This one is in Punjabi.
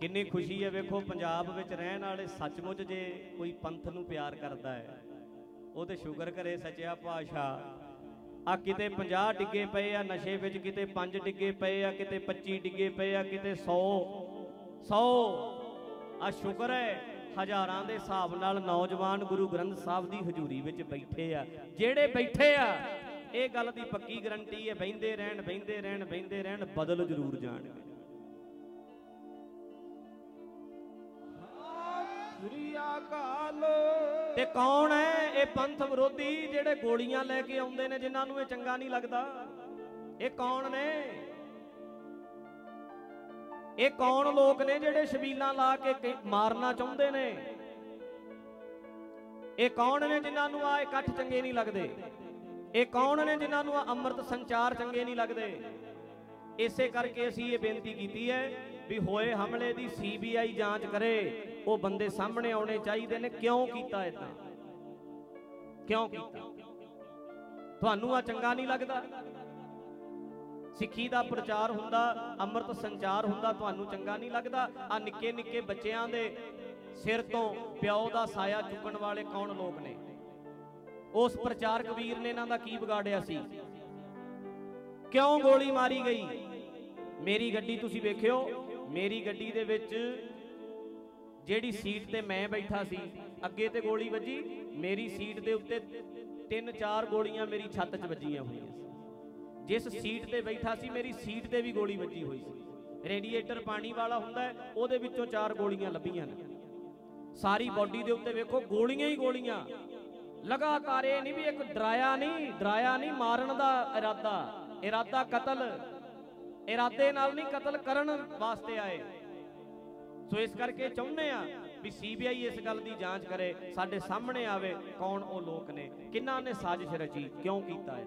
ਕਿੰਨੀ ਖੁਸ਼ੀ ਹੈ ਵੇਖੋ, ਪੰਜਾਬ ਵਿੱਚ ਰਹਿਣ ਵਾਲੇ ਸੱਚਮੁੱਚ ਜੇ ਕੋਈ ਪੰਥ ਨੂੰ ਪਿਆਰ ਕਰਦਾ ਹੈ, ਉਹ ਤੇ ਸ਼ੁਕਰ ਕਰੇ ਸੱਚਿਆ ਪਾਤਸ਼ਾਹ। ਆ ਕਿਤੇ 50 ਡਿੱਗੇ ਪਏ ਆ ਨਸ਼ੇ ਵਿੱਚ, ਕਿਤੇ 5 ਡਿੱਗੇ ਪਏ ਆ, ਕਿਤੇ 25 ਡਿੱਗੇ ਪਏ ਆ, ਕਿਤੇ 100 100 ਆ ਸ਼ੁਕਰ ਹੈ ਹਜ਼ਾਰਾਂ ਦੇ ਹਿਸਾਬ ਨਾਲ ਨੌਜਵਾਨ ਗੁਰੂ ਗ੍ਰੰਥ ਸਾਹਿਬ ਦੀ ਹਜ਼ੂਰੀ ਵਿੱਚ ਬੈਠੇ ਆ। ਜਿਹੜੇ ਬੈਠੇ ਆ, ਇਹ ਗੱਲ ਦੀ ਪੱਕੀ ਗਰੰਟੀ ਹੈ, ਬਹਿੰਦੇ ਰਹਿਣ ਬਹਿੰਦੇ ਰਹਿਣ ਬਹਿੰਦੇ ਰਹਿਣ, ਬਦਲ ਜ਼ਰੂਰ ਜਾਣਗੇ। ਸ੍ਰੀ ਅਕਾਲ ਤੇ ਕੌਣ ਹੈ ਇਹ ਪੰਥ ਵਿਰੋਧੀ ਜਿਹੜੇ ਗੋਲੀਆਂ ਲੈ ਕੇ ਆਉਂਦੇ ਨੇ ਜਿਨ੍ਹਾਂ ਨੂੰ ਇਹ ਚੰਗਾ ਨਹੀਂ ਲੱਗਦਾ? ਇਹ ਕੌਣ ਨੇ? ਇਹ ਕੌਣ ਲੋਕ ਨੇ ਜਿਹੜੇ ਸ਼ਬੀਲਾਂ ਲਾ ਕੇ, ਮਾਰਨਾ ਚਾਹੁੰਦੇ ਨੇ? ਇਹ ਕੌਣ ਨੇ ਜਿਨ੍ਹਾਂ ਨੂੰ ਆ ਇਕੱਠ ਚੰਗੇ ਨਹੀਂ ਲੱਗਦੇ? ਇਹ ਕੌਣ ਨੇ ਜਿਨ੍ਹਾਂ ਨੂੰ ਆ ਅੰਮ੍ਰਿਤ ਸੰਚਾਰ ਚੰਗੇ ਨਹੀਂ ਲੱਗਦੇ? ਇਸੇ ਕਰਕੇ ਅਸੀਂ ਇਹ ਬੇਨਤੀ ਕੀਤੀ ਹੈ ਵੀ ਹੋਏ ਹਮਲੇ ਦੀ ਸੀਬੀਆਈ ਜਾਂਚ ਕਰੇ, ਉਹ ਬੰਦੇ ਸਾਹਮਣੇ ਆਉਣੇ ਚਾਹੀਦੇ ਨੇ। ਕਿਉਂ ਕੀਤਾ ਇਦਾਂ ਕਿਉਂ ਕੀਤਾ? ਤੁਹਾਨੂੰ ਆ ਚੰਗਾ ਨਹੀਂ ਲੱਗਦਾ? ਸਿੱਖੀ ਦਾ ਪ੍ਰਚਾਰ ਹੁੰਦਾ, ਅੰਮ੍ਰਿਤ ਸੰਚਾਰ ਹੁੰਦਾ, ਤੁਹਾਨੂੰ ਚੰਗਾ ਨਹੀਂ ਲੱਗਦਾ? ਆ ਨਿੱਕੇ ਨਿੱਕੇ ਬੱਚਿਆਂ ਦੇ ਸਿਰ ਤੋਂ ਪਿਓ ਦਾ ਸਾਇਆ ਚੁੱਕਣ ਵਾਲੇ ਕੌਣ ਲੋਕ ਨੇ? ਉਸ ਪ੍ਰਚਾਰਕ ਵੀਰ ਨੇ ਇਹਨਾਂ ਦਾ ਕੀ ਵਿਗਾੜਿਆ ਸੀ? ਕਿਉਂ ਗੋਲੀ ਮਾਰੀ ਗਈ? ਮੇਰੀ ਗੱਡੀ ਤੁਸੀਂ ਵੇਖਿਓ, ਮੇਰੀ ਗੱਡੀ ਦੇ ਵਿੱਚ ਜਿਹੜੀ ਸੀਟ ਤੇ ਮੈਂ ਬੈਠਾ ਸੀ, ਅੱਗੇ ਤੇ ਗੋਲੀ ਵੱਜੀ, ਮੇਰੀ ਸੀਟ ਦੇ ਉੱਤੇ ਤਿੰਨ ਚਾਰ ਗੋਲੀਆਂ ਮੇਰੀ ਛੱਤ 'ਚ ਵੱਜੀਆਂ ਹੋਈਆਂ ਸੀ। ਜਿਸ ਸੀਟ ਤੇ ਬੈਠਾ ਸੀ, ਮੇਰੀ ਸੀਟ ਤੇ ਵੀ ਗੋਲੀ ਵੱਜੀ ਹੋਈ ਸੀ। ਰੇਡੀਏਟਰ ਪਾਣੀ ਵਾਲਾ ਹੁੰਦਾ ਉਹਦੇ ਵਿੱਚੋਂ ਚਾਰ ਗੋਲੀਆਂ ਲੱਭੀਆਂ ਨੇ। ਸਾਰੀ ਬਾਡੀ ਦੇ ਉੱਤੇ ਵੇਖੋ, ਗੋਲੀਆਂ ਹੀ ਗੋਲੀਆਂ। ਲਗਾਤਾਰ ਇਹ ਨਹੀਂ ਵੀ ਇੱਕ ਡਰਾਇਆ ਨਹੀਂ ਡਰਾਇਆ ਨਹੀਂ, ਮਾਰਨ ਦਾ ਇਰਾਦਾ। ਇਰਾਦਾ ਕਤਲ। ਇਰਾਦੇ ਨਾਲ ਨਹੀਂ ਕਤਲ ਕਰਨ ਵਾਸਤੇ ਆਏ। ਸੋ ਇਸ ਕਰਕੇ ਚਾਹੁੰਦੇ ਆ ਵੀ ਸੀਬੀਆਈ ਇਸ ਗੱਲ ਦੀ ਜਾਂਚ ਕਰੇ, ਸਾਡੇ ਸਾਹਮਣੇ ਆਵੇ ਕੌਣ ਉਹ ਲੋਕ ਨੇ ਕਿਹਨਾਂ ਨੇ ਸਾਜ਼ਿਸ਼ ਰਚੀ, ਕਿਉਂ ਕੀਤਾ ਹੈ